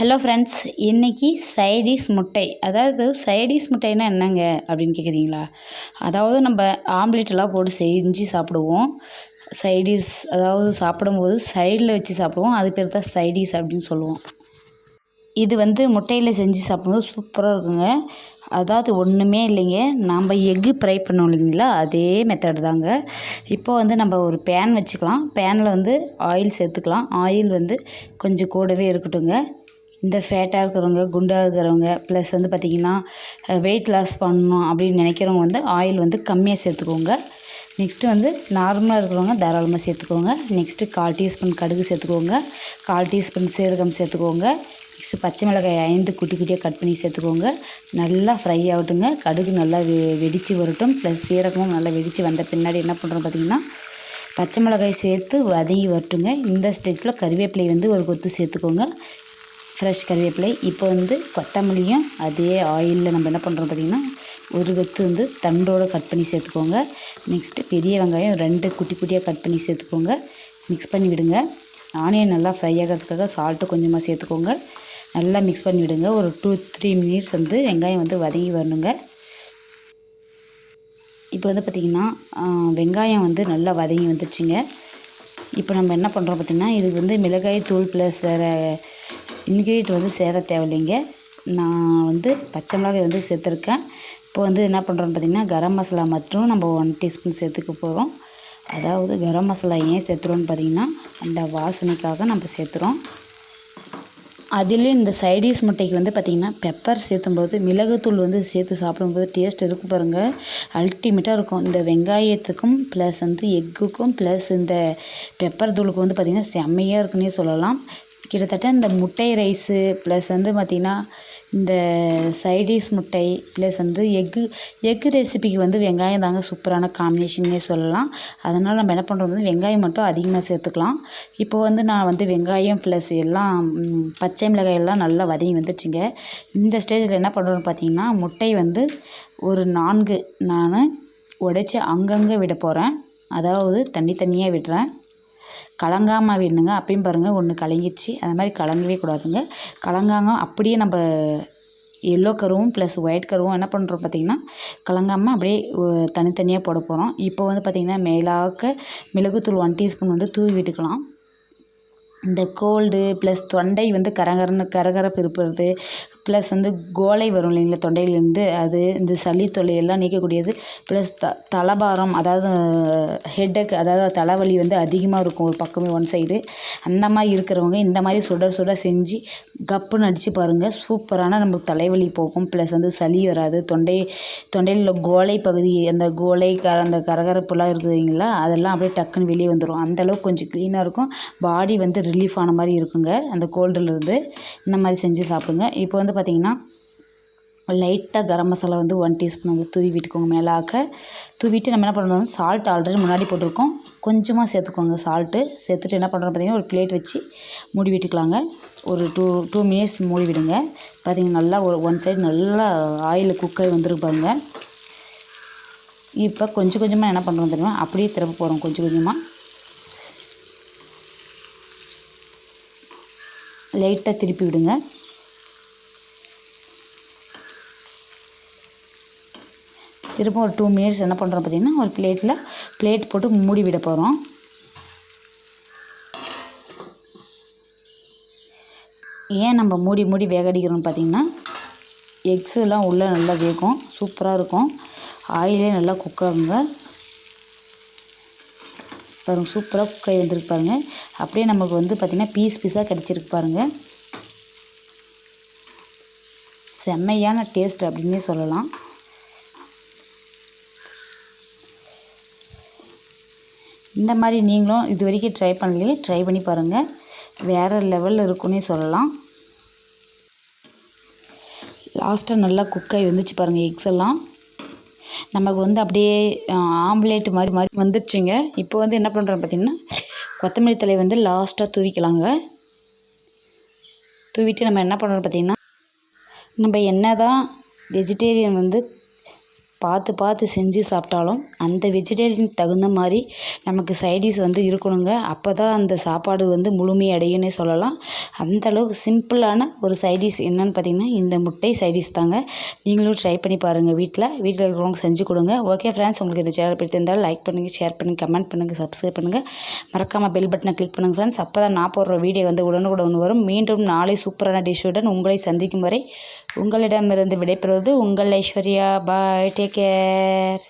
Hello friends இன்றைக்கி side dish முட்டை. அதாவது சைடிஸ் முட்டைனா என்னங்க அப்படின்னு கேட்குறீங்களா அதாவது நம்ம ஆம்லேட்டெல்லாம் போட்டு செஞ்சு சாப்பிடுவோம். சைடிஷ் அதாவது சாப்பிடும்போது சைடில் வச்சு சாப்பிடுவோம். அது பேர் தான் சைடிஷ் அப்படின்னு சொல்லுவோம். இது வந்து முட்டையில் செஞ்சு சாப்பிடும்போது சூப்பராக இருக்குங்க. அதாவது ஒன்றுமே இல்லைங்க. நம்ம எக்கு ஃப்ரை பண்ணோம் இல்லைங்களா? அதே மெத்தட் தாங்க. இப்போ வந்து நம்ம ஒரு பேன் வச்சுக்கலாம். பேனில் வந்து ஆயில் சேர்த்துக்கலாம். ஆயில் வந்து கொஞ்சம் கூடவே இருக்கட்டுங்க இந்த ஃபேட்டாக இருக்கிறவங்க குண்டாக இருக்கிறவங்க ப்ளஸ் வந்து பார்த்திங்கன்னா வெயிட் லாஸ் பண்ணணும் அப்படின்னு நினைக்கிறவங்க வந்து ஆயில் வந்து கம்மியாக சேர்த்துக்கோங்க. நெக்ஸ்ட்டு வந்து நார்மலாக இருக்கிறவங்க தாராளமாக சேர்த்துக்கோங்க. நெக்ஸ்ட்டு கால் டீஸ்பூன் கடுகு சேர்த்துக்கோங்க. கால் டீஸ்பூன் சீரகம் சேர்த்துக்கோங்க. நெக்ஸ்ட்டு பச்சை மிளகாய் ஐந்து குட்டி குட்டியாக கட் பண்ணி சேர்த்துக்கோங்க. நல்லா ஃப்ரை ஆகட்டுங்க. கடுகு நல்லா வெ வெடித்து வரட்டும். ப்ளஸ் சீரகமும் நல்லா வெடித்து வந்த பின்னாடி என்ன பண்ணுறோம் பார்த்திங்கன்னா பச்சை மிளகாய் சேர்த்து வதங்கி வரட்டுங்க. இந்த ஸ்டேஜில் கருவேப்பிலை வந்து ஒரு கொத்து சேர்த்துக்கோங்க. ஃப்ரெஷ் கருவேப்பிலை இப்போ வந்து கொத்தமல்லியும் அதே ஆயிலில் நம்ம என்ன பண்ணுறோம் பார்த்திங்கன்னா ஒரு கொத்து வந்து தண்டோடு கட் பண்ணி சேர்த்துக்கோங்க. நெக்ஸ்ட்டு பெரிய வெங்காயம் ரெண்டு குட்டி குட்டியாக கட் பண்ணி சேர்த்துக்கோங்க. மிக்ஸ் பண்ணி விடுங்க. ஆனியன் நல்லா ஃப்ரை ஆகிறதுக்காக சால்ட்டு கொஞ்சமாக சேர்த்துக்கோங்க. நல்லா மிக்ஸ் பண்ணி விடுங்க. ஒரு டூ த்ரீ மினிட்ஸ் வந்து வெங்காயம் வந்து வதங்கி வரணுங்க. இப்போ வந்து பார்த்திங்கன்னா வெங்காயம் வந்து நல்லா வதங்கி வந்துடுச்சுங்க இப்போ நம்ம என்ன பண்ணுறோம் பார்த்திங்கன்னா இதுக்கு வந்து மிளகாய் தூள் ப்ளஸ் வேறு இன்க்ரீடியன்ட் வந்து சேர தேவையில்லைங்க. நான் வந்து பச்சை மிளகாய் வந்து சேர்த்துருக்கேன். இப்போ வந்து என்ன பண்ணுறோன்னு பார்த்திங்கன்னா கரம் மசாலா மட்டும் நம்ம ஒன் டீஸ்பூன் சேர்த்துக்க போகிறோம் அதாவது கரம் மசாலா ஏன் சேர்த்துறோன்னு பார்த்திங்கன்னா அந்த வாசனைக்காக நம்ம சேர்த்துறோம். அதுலேயும் இந்த சைடிஷ் முட்டைக்கு வந்து பார்த்திங்கன்னா பெப்பர் சேர்த்தும்போது மிளகுத்தூள் வந்து சேர்த்து சாப்பிடும்போது டேஸ்ட் இருக்கும் பாருங்கள் அல்டிமேட்டாக இருக்கும். இந்த வெங்காயத்துக்கும் ப்ளஸ் வந்து எக்குக்கும் ப்ளஸ் இந்த பெப்பர் தூளுக்கு வந்து பார்த்திங்கன்னா செம்மையாக இருக்குன்னே சொல்லலாம். கிட்டத்தட்ட இந்த முட்டை ரைஸு ப்ளஸ் வந்து பார்த்திங்கன்னா இந்த சைடிஷ் முட்டை ப்ளஸ் வந்து எக்கு எக்கு ரெசிபிக்கு வந்து வெங்காயம் தாங்க சூப்பரான காம்பினேஷன்னே சொல்லலாம். அதனால் நம்ம என்ன பண்ணுறோம் வந்து வெங்காயம் மட்டும் அதிகமாக சேர்த்துக்கலாம். இப்போ வந்து நான் வந்து வெங்காயம் ப்ளஸ் எல்லாம் பச்சை மிளகாய் எல்லாம் நல்லா வதங்கி வந்துடுச்சுங்க இந்த ஸ்டேஜில் என்ன பண்ணுறோன்னு பார்த்தீங்கன்னா முட்டை வந்து ஒரு நான்கு நான் உடைச்சி அங்கங்கே விட போகிறேன் அதாவது தண்ணி விடுறேன். கலங்காமல் வேணுங்க. அப்பயும் பாருங்கள் ஒன்று கலங்கிடுச்சு. அது மாதிரி கலங்கவே கூடாதுங்க. கலங்காங்க அப்படியே நம்ம எல்லோ கருவும் ப்ளஸ் ஒயிட் கருவும் என்ன பண்ணுறோம் பார்த்திங்கன்னா கலங்காமல் அப்படியே தனித்தனியாக போட போகிறோம் இப்போ வந்து பார்த்திங்கன்னா மேலாக்க மிளகுத்தூள் ஒன் டீஸ்பூன் வந்து தூவி விட்டுக்கலாம். இந்த கோல்டு ப்ளஸ் தொண்டை வந்து கரகரன்னு கரகரப்பு இருப்பது ப்ளஸ் வந்து கோலை வரும் இல்லைங்களா தொண்டையிலேருந்து. அது இந்த சளி தொல்லையெல்லாம் நீக்கக்கூடியது. ப்ளஸ் த தலபாரம் அதாவது ஹெட்டேக் அதாவது தலைவலி வந்து அதிகமாக இருக்கும் ஒரு பக்கமே ஒன் சைடு அந்த மாதிரி இருக்கிறவங்க இந்த மாதிரி சுட சுட செஞ்சு கப்புன்னு அடித்து பாருங்கள் சூப்பரான நம்மளுக்கு தலைவலி போகும். ப்ளஸ் வந்து சளி வராது. தொண்டை தொண்டையில் கோலை பகுதி அந்த கோலை க அந்த கரகரப்புலாம் இருக்குதுங்களா அதெல்லாம் அப்படியே டக்குன்னு வெளியே வந்துடும் அந்தளவுக்கு கொஞ்சம் க்ளீனாக இருக்கும். பாடி வந்து ரிலீஃப் ஆன மாதிரி இருக்குங்க. அந்த கோல்டுலேருந்து இந்த மாதிரி செஞ்சு சாப்பிடுங்க. இப்போ வந்து பார்த்திங்கன்னா லைட்டாக கரம் மசாலா வந்து ஒன் டீஸ்பூன் வந்து தூவி விட்டுக்கோங்க மேலாக்க தூவிட்டு நம்ம என்ன பண்ணுறோம் சால்ட் ஆல்ரெடி முன்னாடி போட்டிருக்கோம். கொஞ்சமாக சேர்த்துக்கோங்க சால்ட்டு சேர்த்துட்டு என்ன பண்ணுறோம் பார்த்திங்கன்னா ஒரு பிளேட் வச்சு மூடி விட்டுக்கலாங்க. ஒரு டூ டூ மினிட்ஸ் மூடி விடுங்க. பார்த்திங்கன்னா நல்லா ஒரு ஒன் சைடு நல்லா ஆயில் குக்காகி வந்துருக்கு இப்போ கொஞ்சம் கொஞ்சமாக என்ன பண்ணுறோம் தெரியுமா? அப்படியே திறப்ப போகிறோம் கொஞ்சம் கொஞ்சமாக லைட்டாக திருப்பி விடுங்க. திரும்ப ஒரு டூ மினிட்ஸ் என்ன பண்ணுறோம் பார்த்திங்கன்னா ஒரு பிளேட்டில் பிளேட் போட்டு மூடி விட போகிறோம் ஏன் நம்ம மூடி மூடி வேகடிக்கிறோம்னு பார்த்திங்கன்னா எக்ஸுலாம் உள்ளே நல்லா வேகும். சூப்பராக இருக்கும். ஆயிலே நல்லா குக் ஆகுங்க. பாருங்கள் சூப்பராக குக் ஆகி வந்திருக்கு பாருங்கள் அப்படியே நமக்கு வந்து பார்த்திங்கன்னா பீஸ் பீஸாக கிடச்சிருக்கு பாருங்கள் செம்மையான டேஸ்ட் அப்படின்னே சொல்லலாம். இந்த மாதிரி நீங்களும் இது வரைக்கும் ட்ரை பண்ணலையே ட்ரை பண்ணி பாருங்கள் வேறு லெவலில் இருக்குன்னே சொல்லலாம். லாஸ்ட்டாக நல்லா குக்காகி வந்துச்சு பாருங்கள் எக்ஸ் எல்லாம். நமக்கு வந்து அப்படியே ஆம்லேட் மாதிரி மாதிரி வந்துடுச்சுங்க இப்போ வந்து என்ன பண்ணுறோம் பார்த்திங்கன்னா கொத்தமல்லி தலை வந்து லாஸ்ட்டாக தூவிக்கலாங்க. தூவிட்டு நம்ம என்ன பண்ணுறோம் பார்த்திங்கன்னா நம்ம என்ன தான் வெஜிடேரியன் வந்து பார்த்து பார்த்து செஞ்சு சாப்பிட்டாலும் அந்த வெஜிடேரியனுக்கு தகுந்த மாதிரி நமக்கு சைடிஷ் வந்து இருக்கணுங்க. அப்போ தான் அந்த சாப்பாடு வந்து முழுமையடையும்னே சொல்லலாம். அந்த அளவுக்கு சிம்பிளான ஒரு சைடிஷ் என்னன்னு பார்த்தீங்கன்னா இந்த முட்டை சைடிஷ் தாங்க. நீங்களும் ட்ரை பண்ணி பாருங்கள் வீட்டில். வீட்டில் இருக்கிறவங்க செஞ்சு கொடுங்க. ஓகே ஃப்ரெண்ட்ஸ் உங்களுக்கு இந்த சேனல் பிடித்திருந்தால் லைக் பண்ணுங்கள் ஷேர் பண்ணுங்கள் கமெண்ட் பண்ணுங்கள் சப்ஸ்கிரைப் பண்ணுங்கள் மறக்காமல் பெல் பட்டனை கிளிக் பண்ணுங்கள் ஃப்ரெண்ட்ஸ் அப்போ தான் நான் போடுற வீடியோ வந்து உடனுக்குடன் வரும். மீண்டும் நாளை சூப்பரான டிஷ்ஷுடன் உங்களை சந்திக்கும் வரை உங்களிடமிருந்து விடைபெறுவது உங்கள் ஐஸ்வர்யா. Bye take care